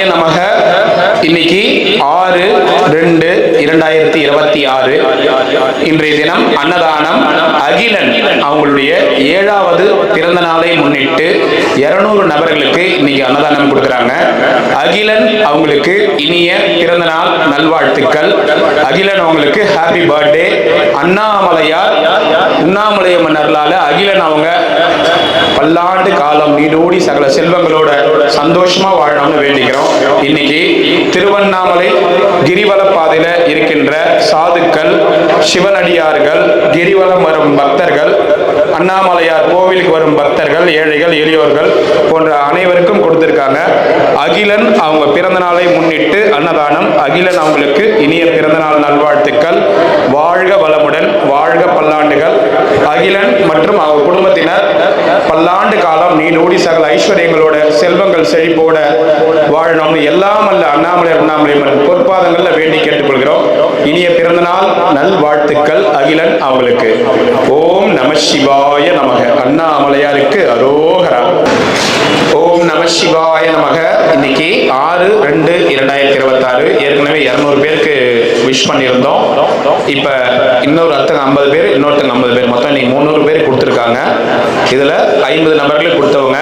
நமக. இன்னைக்கு ஆறு இரண்டாயிரத்தி இருபத்தி ஆறு. இன்றைய தினம் அன்னதானம் அகிலன் அவங்களுடைய ஏழாவது பிறந்த நாளை முன்னிட்டு இருநூறு நபர்களுக்கு இன்னைக்கு அன்னதானம் கொடுக்குறாங்க. அகிலன் அவங்களுக்கு இனிய பிறந்த நாள் நல்வாழ்த்துக்கள். அகிலன் அவங்களுக்கு ஹாப்பி பர்த்டே அண்ணாமலையார் உண்ணாமலைய மன்னர்களால் அகிலன் அவங்க பல்லாண்டு காலம் நீடோடி சகல செல்வங்களோட சந்தோஷமா வாழணும்னு வேண்டிக்கிறோம். இன்னைக்கு திருவண்ணாமலை கிரிவல பாதையில இருக்கின்ற சாதுக்கள் சிவனடியார்கள் கிரிவலம் வரும் பக்தர்கள் அண்ணாமலையார் கோவிலுக்கு வரும் பக்தர்கள் ஏழைகள் எளியோர்கள் போன்ற அனைவருக்கும் கொடுத்திருக்காங்க. அகிலன் அவங்க பிறந்த நாளை முன்னிட்டு அன்னதானம். அகிலன் அவங்களுக்கு இனிய பிறந்தநாள் நல்வாழ்த்துக்கள். வாழ்க வளமுடன் வாழ்க பல்லாண்டுகள். அகிலன் மற்றும் அவர் குடும்பத்தினர் எல்லாம் காலம் சகல ஐஸ்வர்யங்களோட செல்வங்கள் செழிப்போட வாழணும்னு எல்லாம் அல்ல அண்ணாமலை அண்ணாமலை பொற்பாதங்களில் வேண்டி கேட்டுக்கொள்கிறோம். இனிய பிறந்தநாள் நல்வாழ்த்துக்கள் அகிலன் அவங்களுக்கு. ஓம் நம சிவாய நமக. அண்ணாமலையாருக்கு அரோகரா. ஓம் நம சிவாய நமக. இன்னைக்கு ஆறு ரெண்டு இரண்டாயிரத்தி இருபத்தாறு. ஏற்கனவே இரநூறு பேருக்கு விஷ் பண்ணியிருந்தோம். இப்ப இன்னொரு அத்தங்க ஐம்பது பேர் இன்னொருத்தங்க ஐம்பது பேர். மொத்தம் இன்னைக்கு முந்நூறு பேர் கொடுத்துருக்காங்க. இதுல ஐம்பது நபர்களுக்கு கொடுத்தவங்க.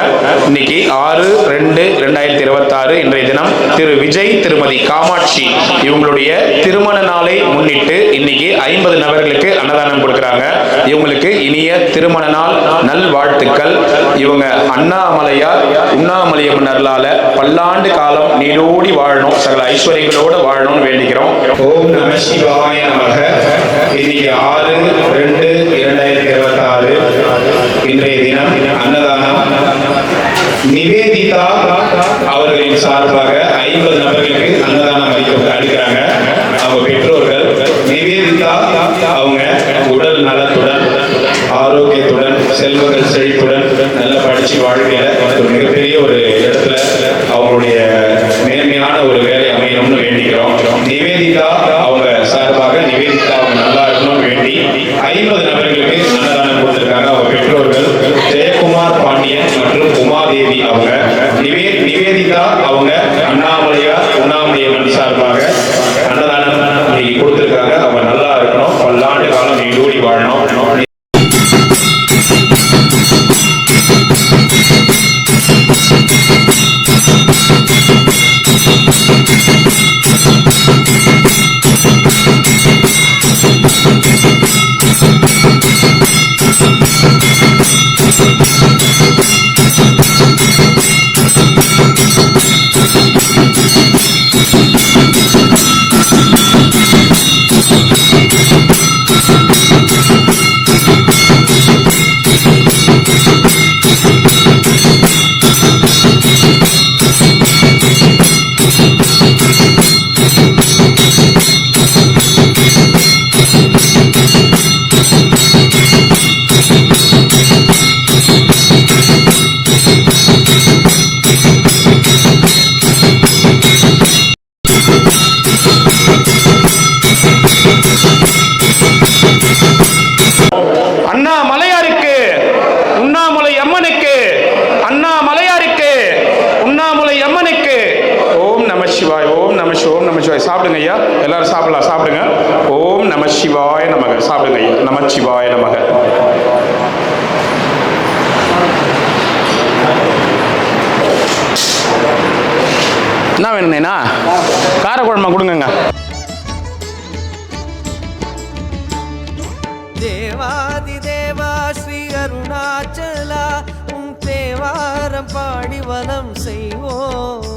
இன்னைக்கு ஆறு ரெண்டு இரண்டாயிரத்தி இருபத்தாறு இன்றைய தினம் திரு விஜய் திருமதி காமாட்சி இவங்களுடைய திருமண நாளை முன்னிட்டு இன்னைக்கு ஐம்பது நபர்களுக்கு அன்னதானம் கொடுக்குறாங்க. இவங்களுக்கு இனிய திருமண நாள் நல் வாழ்த்துக்கள் இவங்க அண்ணாமலையார் உண்ணாமலைய மன்னர்களால பல்லாண்டு காலம் நீடோடி வாழணும் சகல ஐஸ்வர்யங்களோட வாழணும்னு வேண்டிக்கிறோம் ஓம் நம சிவாய நமக. இது ஆறு ரெண்டு இரண்டாயிரத்தி இருபத்தி ஆறு இன்றைய தினம் அன்னதானம். நிவேதிதா அவர்களின் சார்பாக ஐம்பது நபர்களுக்கு அன்னதானம் அளிக்க அளிக்கிறாங்க அவங்க பெற்றோர்கள் நிவேதிதா அவங்க உடல் நலத்துடன் ஆரோக்கியத்துடன் செல்வங்கள் செழிப்புடன் நல்ல படிச்சு வாழ்க்கையில ஒரு மிகப்பெரிய ஒரு இடத்துல அவங்களுடைய நேர்மையான ஒரு வேலை அமையணும்னு வேண்டிக்கிறோம். நிவேதிதா அவங்க சார்பாக நிவேதிதா அவங்க நல்லா இருக்கணும்னு வேண்டி ஐம்பது நபர்களுக்கு அன்னதானம் கொடுத்திருக்காங்க. அவங்க பெற்றோர்கள் ஜெயக்குமார் பாண்டியன் மற்றும் உமாதேவி அவங்க. நிவே நிவேதிதா அவங்க அண்ணாமலையா உண்ணாமலையம்மன் சார்பாக அன்னதானம் சாப்பிடுங்க ஐயா நம சிவாய நமக என்ன வேணுங்கண்ணா காரக்குழம்பு கொடுங்கங்க. தேவாதி தேவா ஸ்ரீ அருணாச்சலா உன் தேவாரம் பாடி வலம் செய்வோமே.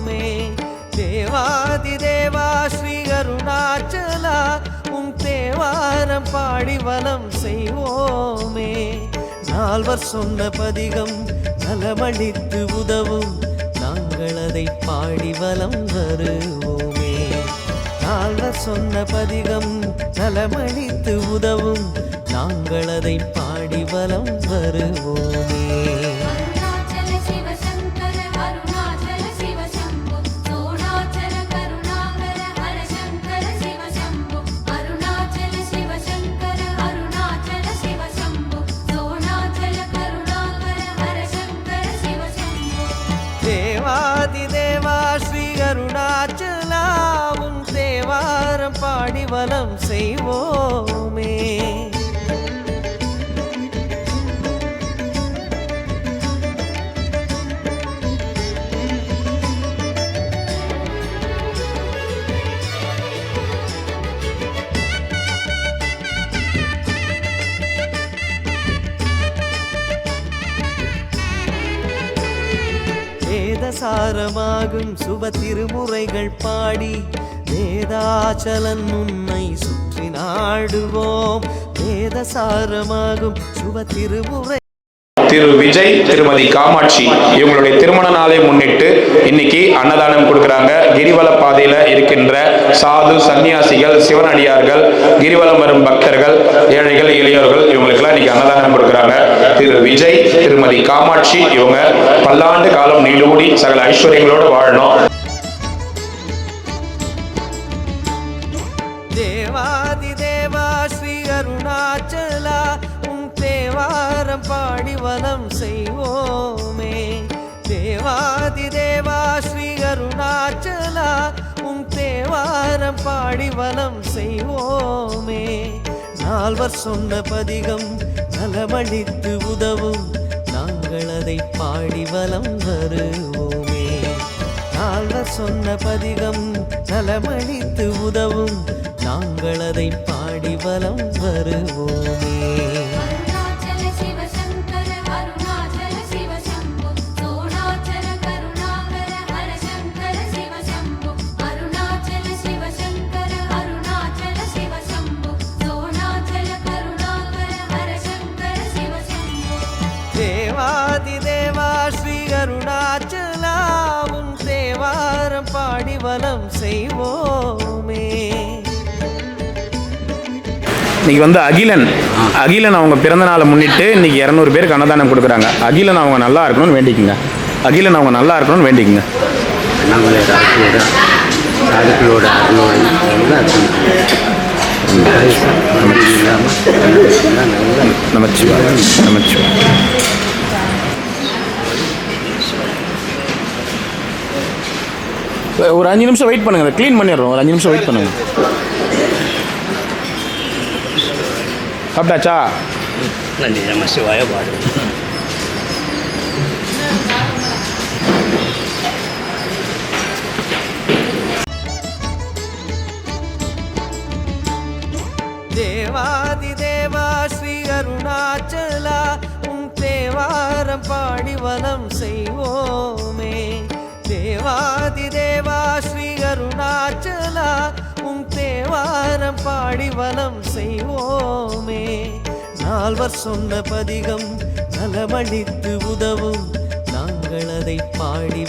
தேவாரம் பாடி வலம் செய்வோமே. நால்வர் சொன்ன பதிகம் நலமளித்து உதவும். நாங்கள் அதை பாடி வலம் வருவோமே. நால்வர் சொன்ன பதிகம் நலமளித்து உதவும். நாங்கள் அதை பாடி வலம் வருவோமே. வேதசாரமாகும் சுப திருமுறைகள் பாடி வேதாச்சலன் உன்னை சுற்றி நாடுவோம். வேதசாரமாகும் சுப திருமுறை திரு விஜய் திருமதி காமாட்சி இவங்களுடைய திருமண நாளை முன்னிட்டு இன்னைக்கு அன்னதானம் கொடுக்கறாங்க. கிரிவல பாதையில இருக்கின்ற சாது சன்னியாசிகள் சிவனடியார்கள் கிரிவலம் வரும் பக்தர்கள் ஏழைகள் இளையோர்கள் இவங்களுக்கெல்லாம் இன்னைக்கு அன்னதானம் கொடுக்குறாங்க. திரு விஜய் திருமதி காமாட்சி இவங்க பல்லாண்டு காலம் நீடூடி சகல ஐஸ்வர்யங்களோடு வாழணும். தேவாரம் பாடி வலம் செய்வோமே. நால்வர் சொன்ன பதிகம் நலமளித்து உதவும். நாங்கள் அதை பாடி வலம் வருவோமே. நால்வர் சொன்ன பதிகம் நலமளித்து உதவும். நாங்கள் அதை பாடி வலம் வருவோமே. இன்னைக்கு வந்து அகிலன். அகிலன் அவங்க பிறந்த நாளை முன்னிட்டு இன்னைக்கு இரநூறு பேருக்கு அன்னதானம் கொடுக்குறாங்க. அகிலன் அவங்க நல்லா இருக்கணும்னு வேண்டிக்குங்க. அகிலன் அவங்க நல்லா இருக்கணும்னு வேண்டிக்குங்க. நமச்சிவாய் நமச்சிவாய் ஒரு அஞ்சு நிமிஷம் வெயிட் பண்ணுங்க. க்ளீன் பண்ணிடுறோம். ஒரு அஞ்சு நிமிஷம் வெயிட் பண்ணுங்க. சாப்பிட்டாச்சா நன்றி நம்ம சிவாய பாடு தேவாதி தேவா ஸ்ரீ அருணாச்சலா உன் தேவாரம் பாடி வலம் செய்வோமே தேவாதி தேவா தேவாரம் பாடி வலம் செய்வோமே. நால்வர் சொன்ன பதிகம் நலமளித்து உதவும். நாங்கள் அதை பாடி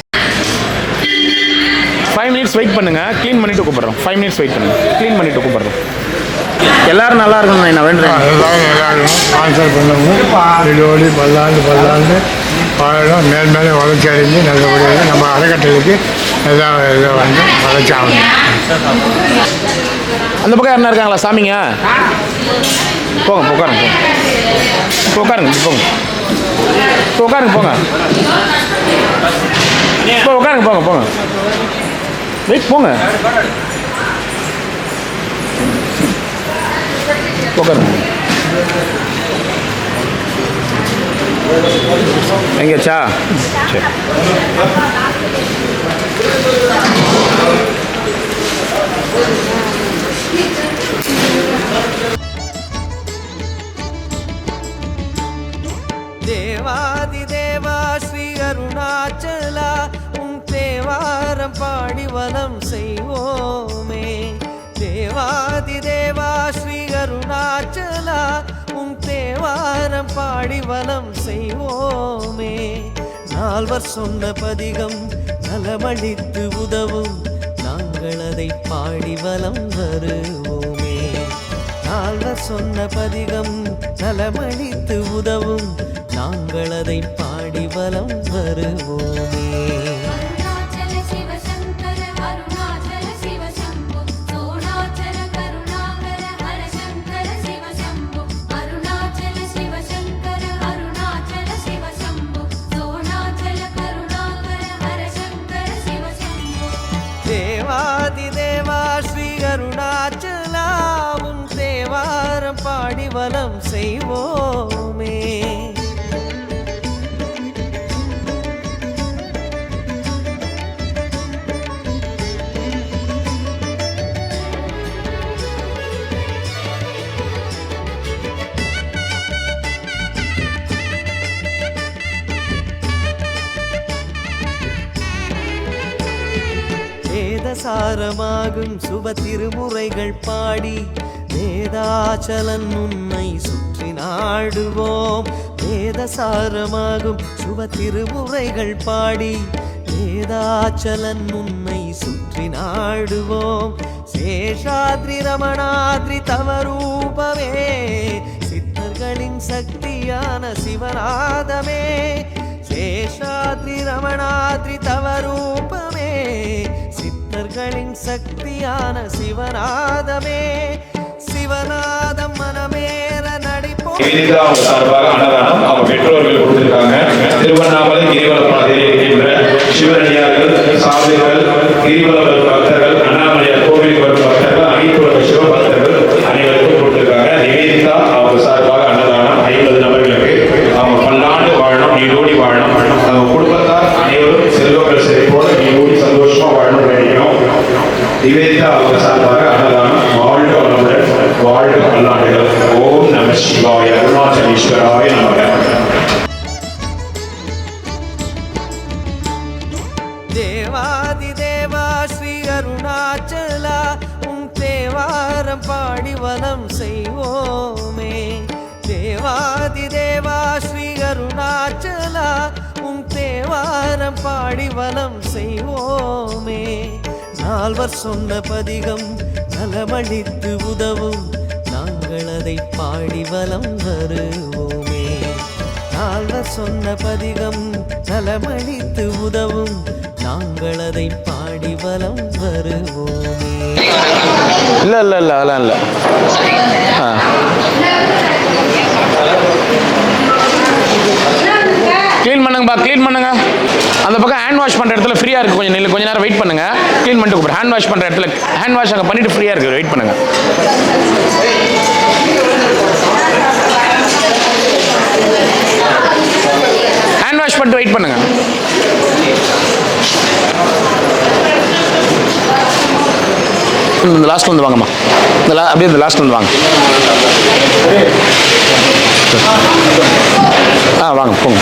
ஃபைவ் மினிட்ஸ் வெயிட் பண்ணுங்க. க்ளீன் பண்ணிட்டு கூப்பிடுறோம். ஃபைவ் மினிட்ஸ் வெயிட் பண்ணுங்க. க்ளீன் பண்ணிட்டு கூப்பிடுறோம். எல்லாரும் நல்லா இருக்கணும் நான் வேண்டுறேன் எல்லாரும் எல்லாரும் ஆன்சர் பண்ணவும் இடியோடி பல்லாண்டு பல்லாண்டு. வாழணும் மேல் மேலே வளர்ச்சி அடைஞ்சு நல்லபடியாக நம்ம அறக்கட்டளைக்கு எல்லாம் இதை வந்து வளர்ச்சி ஆகணும். அந்த பக்கம் யாருன்னா இருக்காங்களா? சாமிங்க? போங்க உட்காருங்க போங்க. உட்காருங்க போங்க. இப்போ உட்காருங்க போங்க. இப்போ உட்காருங்க போங்க போங்க. வெயிட் போங்க. உட்காருங்க. எங்கேச்சா சரி. தேவாதி பாடி வலம் செய்வோமே. நால்வர் சொன்ன பதிகம் நலமளித்து உதவும். நாங்கள் அதை பாடி வலம் வருவோமே. நால்வர் சொன்ன பதிகம் நலமளித்து உதவும். நாங்கள் அதை பாடி வலம் வருவோம். சாரமாகும் சுப திருமுறைகள் பாடி வேதாச்சலன் உன்னை சுற்றி நாடுவோம். வேதசாரமாகும் சுப திருமுறைகள் பாடி வேதாச்சலன் உன்னை சுற்றி நாடுவோம். சேஷாத்ரி ரமணாத்ரி தவரூபமே சித்தர்களின் சக்தியான சிவநாதமே. சேஷாத்ரி ரமணாத்ரி தவரூபமே சித்தர்களின் சக்தியான சிவநாதமே சிவநாதம் மனமேற நடிப்போம். அவங்க சார்பாக அன்னதானம் அவங்க பெற்றோர்கள் கொடுத்திருக்காங்க. திருவண்ணாமலை கிரிவலப்பாதையில் இருக்கின்ற சிவனடியார்கள் சாதுகள் கிரிவல பக்தர்கள் அண்ணாமலையார் கோவிலுக்கு வரும் பக்தர்கள் அனைத்து உலக சிவ பக்தர்கள் அனைவருக்கும் கொடுத்திருக்காங்க. நிவேதிதா அவங்க சார்பாக அன்னதானம் ஐம்பது நபர்களுக்கு. அவங்க பல்லாண்டு வாழணும் நீடோடி வாழணும். அவங்க குடும்ப அனைவரும் செல்வங்கள் செழிப்போடு நீடோடி சந்தோஷமா வாழணும் வேண்டிக்கிறோம் நிவேதிதா அவங்க சார்பாக அன்னதானம் வாழ்க வளமுடன் வாழ்க பல்லாண்டுகள் ஓம் நம சிவாய அருணாச்சலீஸ்வராய நமக நால்வர் சொன்ன பதிகம் நலமளித்து உதவும். நாங்கள் அதை பாடி வலம் வருவோமே. நால்வர் சொன்ன பதிகம் நலமளித்து உதவும். நாங்கள் அதை பாடி வலம் வருவோமே. இல்லை இல்லை இல்லை அதெல்லாம் இல்லை. ஆ. க்ளீன் பண்ணுங்கப்பா க்ளீன் பண்ணுங்க. அந்த பக்கம் ஹேண்ட் வாஷ் பண்ணுற இடத்துல ஃப்ரீயாக இருக்குது கொஞ்சம் நில்லு கொஞ்ச நேரம் வெயிட் பண்ணுங்க. க்ளீன் பண்ணிட்டு கூப்பிடு. ஹேண்ட் வாஷ் பண்ணுற இடத்துல ஹேண்ட் வாஷ் அங்கே பண்ணிட்டு ஃப்ரீயாக இருக்குது வெயிட் பண்ணுங்க. ஹேண்ட் வாஷ் பண்ணிட்டு வெயிட் பண்ணுங்க. இந்த லாஸ்ட் வந்து வாங்கம்மா. இந்த லா அப்படியே இந்த லாஸ்ட் வந்து வாங்க. ஆ வாங்க போங்க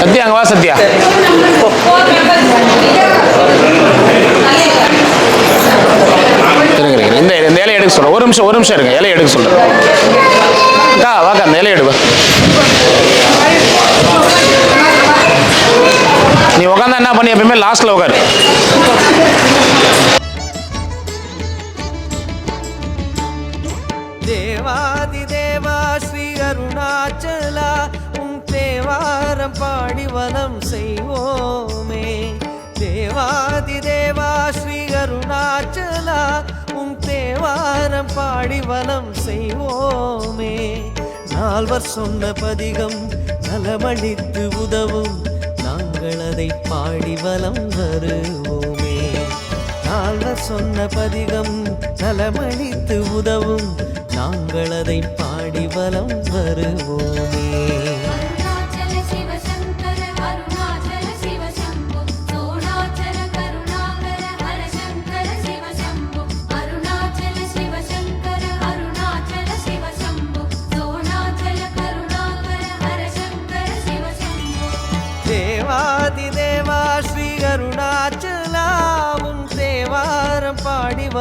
சத்யா அங்க வா சத்யா இருங்க இருங்க இந்த இந்த இலையை எடுக்க சொல்றேன் ஒரு நிமிஷம் ஒரு நிமிஷம் இருங்க. இலையை எடுக்க சொல்றேன். அக்கா வாக்கா அந்த இலையை எடுவா நீ உட்காந்தா என்ன பண்ணி? எப்பயுமே லாஸ்ட்ல உட்காரு தேவாதி தேவா ஸ்ரீ அருணாச்சலா உம் தேவாரம் பாடி வலம் செய்வோமே. தேவாதி தேவா ஸ்ரீ அருணாச்சலா தேவாரம் பாடி வலம் செய்வோமே. நால்வர் சொன்ன பதிகம் நலமளித்து உதவும். நாங்கள் அதை பாடி வலம் வருவோமே. நால்வர் சொன்ன பதிகம் நலமளித்து உதவும். நாங்கள் அதை பாடி வலம் வருவோமே.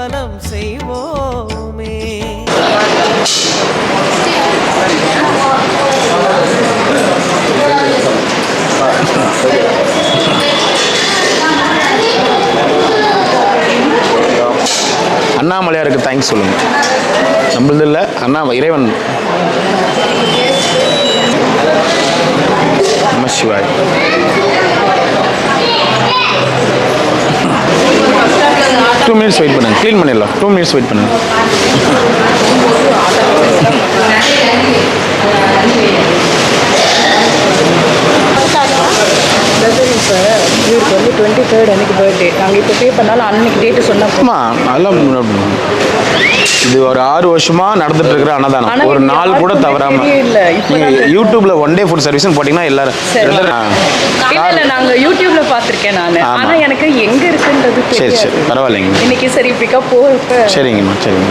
பாடி செய்வோமே. அண்ணாமலையாருக்கு தேங்க்ஸ் சொல்லுங்க. நம்மளது இல்லை அண்ணா இறைவன். நம சிவாய். மினிட்ஸ் வெயிட் பண்ணுங்க. க்ளீன் பண்ணிடலாம். டூ மினிட்ஸ் வெயிட் பண்ணுங்கள் டுவெண்ட்டி தேர்ட் அன்னைக்கு பர்த்டே நாங்கள் இப்போ பே பண்ணாலும் அன்னைக்கு டேட்டு சொன்னால் அதெல்லாம் இது ஒரு ஆறு வருஷமா நடந்துட்டு இருக்கிற ஆனா அன்னதானம் ஒரு நாள் கூட தவறாம. நீங்க யூடியூப்ல ஒன் டே ஃபுட் சர்வீஸ் போட்டீங்கன்னா எல்லாரும் நாங்கள் யூடியூப்ல பார்த்துருக்கேன் நான். ஆனால் எனக்கு எங்கே இருக்குன்றது சரி சரி. பரவாயில்லைங்க. இன்னைக்கு சரி பிக்கப் போகிறப்ப சரிங்கம்மா சரிங்க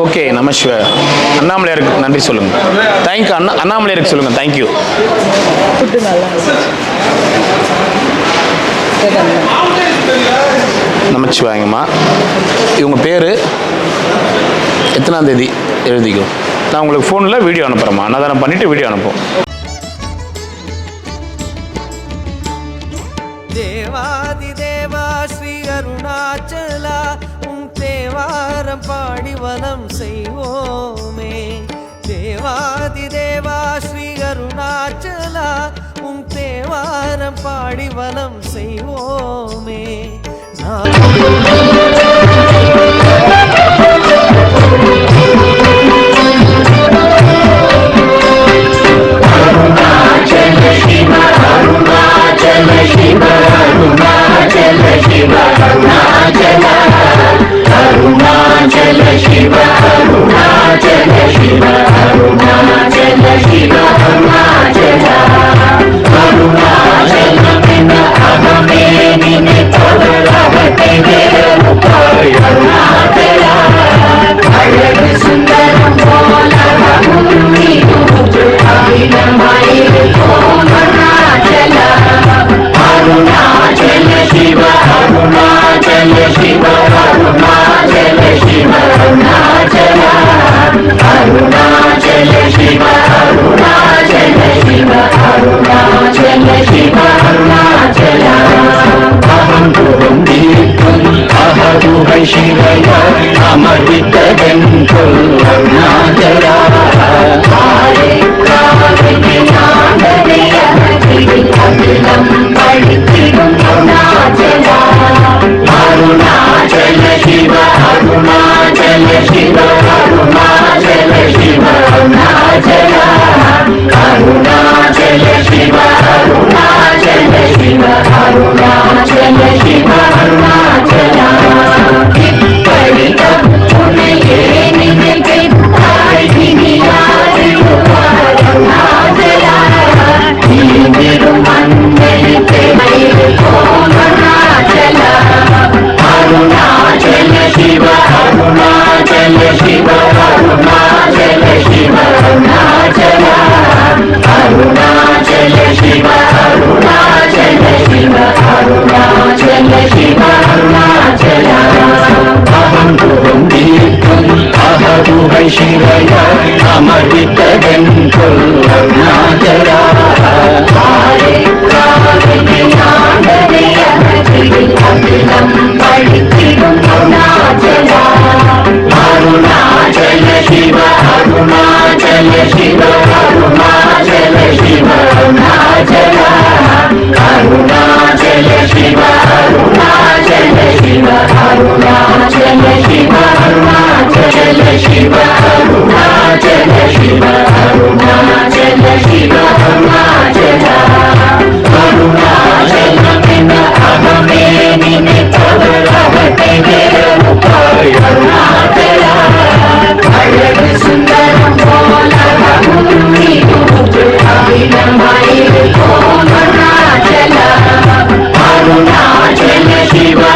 ஓகே நம சிவ அண்ணாமலையாருக்கு நன்றி சொல்லுங்க. தேங்க்யூ அண்ணா அண்ணாமலையாருக்கு சொல்லுங்க. தேங்க்யூ ஃபுட்டு நல்லா இருந்துச்சு நமச்சிவாயங்கம்மா. இவங்க பேர் எத்தனாம் தேதி எழுதிக்கோ. நான் உங்களுக்கு ஃபோனில் வீடியோ அனுப்புகிறேம்மா அன்னதானம் பண்ணிவிட்டு வீடியோ அனுப்புவோம். தேவாதி தேவா ஸ்ரீ அருணாச்சலா. தேவாரம் பாடி வலம் செய்வோமே தேவாதி தேவா ஸ்ரீ அருணாச்சலா உம் தேவாரம் பாடி வலம் செய்வோமே நான் அருணாச்சல அமிலம் பழித்திடும் பொன்னாச்ச சிவ அருணாச்சல అరుణాచల శివ అరుణాచల శివ అరుణాచల శివ అరుణాచల అరుణాచల నిన్న అహమే నిన్ను కవలవటే వేరుపాయ అరుణాచల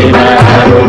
Shiva